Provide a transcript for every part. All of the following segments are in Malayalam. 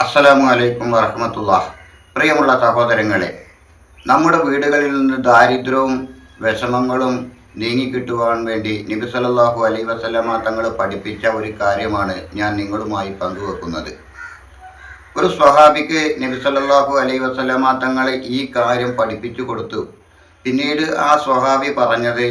അസ്സലാമു അലൈക്കും വറഹമത്തുള്ള പ്രിയമുള്ള സഹോദരങ്ങളെ നമ്മുടെ വീടുകളിൽ നിന്ന് ദാരിദ്ര്യവും വിഷമങ്ങളും നീങ്ങിക്കിട്ടുവാൻ വേണ്ടി നബി സല്ലല്ലാഹു അലൈഹി വസല്ലമ തങ്ങൾ പഠിപ്പിച്ച ഒരു കാര്യമാണ് ഞാൻ നിങ്ങളുമായി പങ്കുവെക്കുന്നത്. ഒരു സ്വഹാബിക്ക് നബി സല്ലല്ലാഹു അലൈഹി വസല്ലമ തങ്ങൾ ഈ കാര്യം പഠിപ്പിച്ചു കൊടുത്തു. പിന്നീട് ആ സ്വഹാബി പറഞ്ഞത്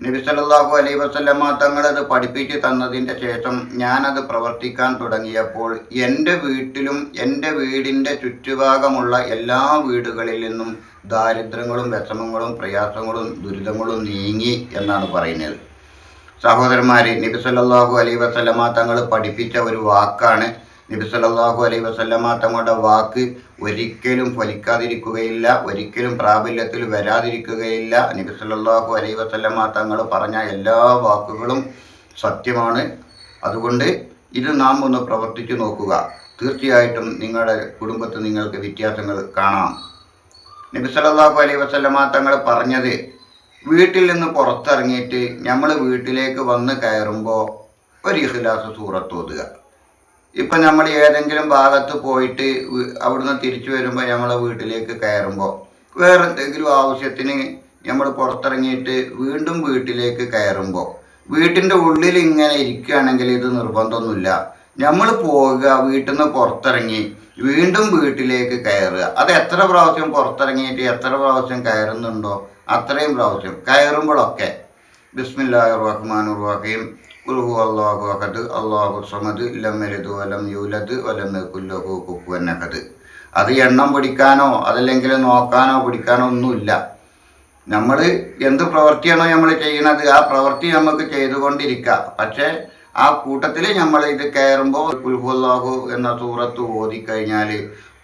നബി സല്ലല്ലാഹു അലൈഹി വസല്ലമ തങ്ങളത് പഠിപ്പിച്ചു തന്നതിന്റെ ശേഷം ഞാനത് പ്രവർത്തിക്കാൻ തുടങ്ങിയപ്പോൾ എന്റെ വീട്ടിലും എന്റെ വീടിന്റെ ചുറ്റുഭാഗമുള്ള എല്ലാ വീടുകളിൽ നിന്നും ദാരിദ്ര്യങ്ങളും വിഷമങ്ങളും പ്രയാസങ്ങളും ദുരിതങ്ങളും നീങ്ങി എന്നാണ് പറയുന്നത്. സഹോദരന്മാരെ നബി സല്ലല്ലാഹു അലൈഹി വസല്ലമ തങ്ങൾ പഠിപ്പിച്ച ഒരു വാക്കാണ് നബി സല്ലല്ലാഹു അലൈഹി വസല്ലമ തങ്ങളുടെ വാക്ക് ഒരിക്കലും ഫലിക്കാതിരിക്കുകയില്ല ഒരിക്കലും പ്രാബല്യത്തിൽ വരാതിരിക്കുകയില്ല. നബി സല്ലല്ലാഹു അലൈഹി വസല്ലമ തങ്ങൾ പറഞ്ഞ എല്ലാ വാക്കുകളും സത്യമാണ്. അതുകൊണ്ട് ഇത് നാം ഒന്ന് പ്രവർത്തിച്ചു നോക്കുക. തീർച്ചയായിട്ടും നിങ്ങളുടെ കുടുംബത്തിൽ നിങ്ങൾക്ക് വ്യത്യാസങ്ങൾ കാണാം. നബി സല്ലല്ലാഹു അലൈഹി വസല്ലമ തങ്ങൾ പറഞ്ഞത് വീട്ടിൽ നിന്ന് പുറത്തിറങ്ങിയിട്ട് നമ്മൾ വീട്ടിലേക്ക് വന്ന് കയറുമ്പോൾ ഒരു ഇഖ്ലാസ് സൂറത്ത് ഓതുക. ഇപ്പം നമ്മൾ ഏതെങ്കിലും ഭാഗത്ത് പോയിട്ട് അവിടുന്ന് തിരിച്ചു വരുമ്പോൾ നമ്മളെ വീട്ടിലേക്ക് കയറുമ്പോൾ വേറെ എന്തെങ്കിലും ആവശ്യത്തിന് നമ്മൾ പുറത്തിറങ്ങിയിട്ട് വീണ്ടും വീട്ടിലേക്ക് കയറുമ്പോൾ വീട്ടിന്റെ ഉള്ളിൽ ഇങ്ങനെ ഇരിക്കുകയാണെങ്കിൽ ഇത് നിർബന്ധമൊന്നുമില്ല. നമ്മൾ പോവുക വീട്ടിൽ നിന്ന് പുറത്തിറങ്ങി വീണ്ടും വീട്ടിലേക്ക് കയറുക. അത് എത്ര പ്രാവശ്യം പുറത്തിറങ്ങിയിട്ട് എത്ര പ്രാവശ്യം കയറുന്നുണ്ടോ അത്രയും പ്രാവശ്യം കയറുമ്പോഴൊക്കെ ബിസ്മില്ലാഹി റഹ്മാൻ റഹീം ഉൽഹു അള്ളാഹു അഹദ്. അള്ളാഹു സമദ്. ലം യലിദ് വലം യൂലദ് വലം കുല്ലഹു അഹദ്. അത് എണ്ണം പിടിക്കാനോ അതല്ലെങ്കിൽ നോക്കാനോ പിടിക്കാനോ ഒന്നുമില്ല. നമ്മൾ എന്ത് പ്രവൃത്തിയാണോ നമ്മൾ ചെയ്യുന്നത് ആ പ്രവൃത്തി നമുക്ക് ചെയ്തുകൊണ്ടിരിക്കുക പക്ഷേ ആ കൂട്ടത്തിൽ നമ്മൾ ഇത് കയറുമ്പോൾ കുൽഹുല്ലാഹു എന്ന സൂറത്ത് ഓതിക്കഴിഞ്ഞാൽ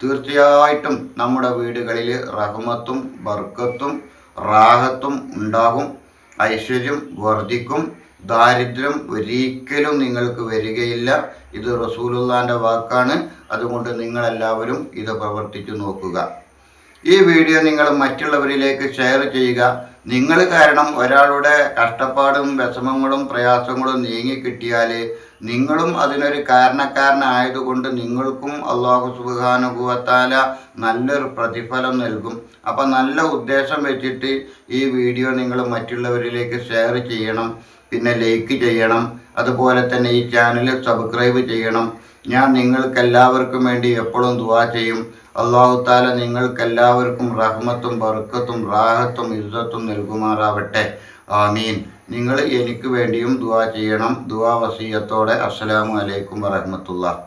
തീർച്ചയായിട്ടും നമ്മുടെ വീടുകളിൽ റഹ്മത്തും ബർക്കത്തും റാഹത്തും ഉണ്ടാകും. ഐശ്വര്യം വർദ്ധിക്കും ദാരിദ്ര്യം ഒരിക്കലും നിങ്ങൾക്ക് വരികയില്ല. ഇത് റസൂലുള്ളാന്റെ വാക്കാണ്. അതുകൊണ്ട് നിങ്ങളെല്ലാവരും ഇത് പ്രവർത്തിച്ചു നോക്കുക. ഈ വീഡിയോ നിങ്ങൾ മറ്റുള്ളവരിലേക്ക് ഷെയർ ചെയ്യുക. നിങ്ങൾ കാരണം ഒരാളുടെ കഷ്ടപ്പാടും വിഷമങ്ങളും പ്രയാസങ്ങളും നീങ്ങിക്കിട്ടിയാൽ നിങ്ങളും അതിനൊരു കാരണക്കാരനായതുകൊണ്ട് നിങ്ങൾക്കും അള്ളാഹു സുബാനുഭവത്താല നല്ലൊരു പ്രതിഫലം നൽകും. അപ്പം നല്ല ഉദ്ദേശം വെച്ചിട്ട് ഈ വീഡിയോ നിങ്ങൾ മറ്റുള്ളവരിലേക്ക് ഷെയർ ചെയ്യണം. പിന്നെ ലൈക്ക് ചെയ്യണം. അതുപോലെ തന്നെ ഈ ചാനൽ സബ്സ്ക്രൈബ് ചെയ്യണം. ഞാൻ നിങ്ങൾക്കെല്ലാവർക്കും വേണ്ടി എപ്പോഴും ദുവാ ചെയ്യും. അള്ളാഹു താല നിങ്ങൾക്കെല്ലാവർക്കും റഹ്മത്തും ബർക്കത്തും റാഹത്തും ഇസ്സത്തും നൽകുമാറാവട്ടെ. ആമീൻ. നിങ്ങൾ എനിക്ക് വേണ്ടിയും ദുവാ ചെയ്യണം. ദുവാ വസീയത്തോടെ. അസ്സലാമു അലൈക്കും വറഹ്മത്തുള്ളാഹി.